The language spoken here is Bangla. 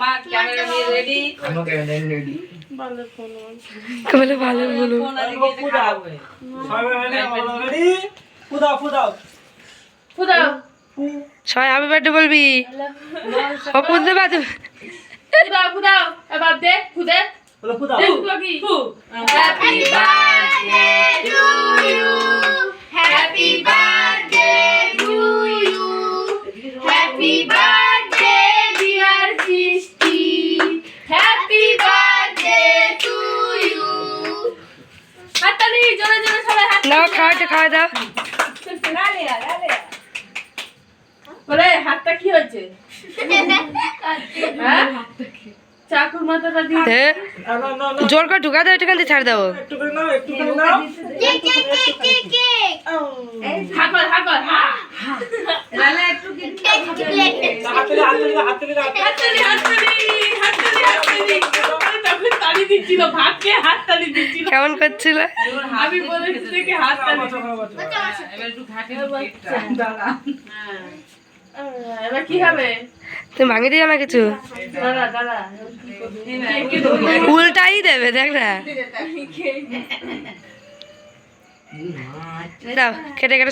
মা ক্যামেরা নিয়ে রেডি আমাকে রেডি বলে ভালো বলো। ফোন আর দিকে খারাপ হয়ে ফুদাও সবাই হ্যাপি বার্থডে বলবি? ও বুঝতে পারছ ফুদাও ফুদাও। এবার দেখ ফুদে। দেখ ফুদো কি? হ্যাপি বার্থডে নাও খাওয়াটা খাওয়া দাও বলে হাতটা কি হয়েছে হ্যাঁ? চাকুর মাথাটা দিয়ে জোর করে ঢুকা দাও এটাখান দিয়ে ছাড় দাও। একটু কি হাততালি হাততালি হাততালি হাততালি হাততালি আমি দিচ্ছিল হাততালি দিচ্ছিল। কেমন করছিল? আমি বলেছি থেকে হাততালি এবার একটু ঘাটে দাঁড়া এবার কি হবে? তুমি ভাঙে দিও না কিছু? উল্টাই দেবে দেখ না। দাও কেটে কেটে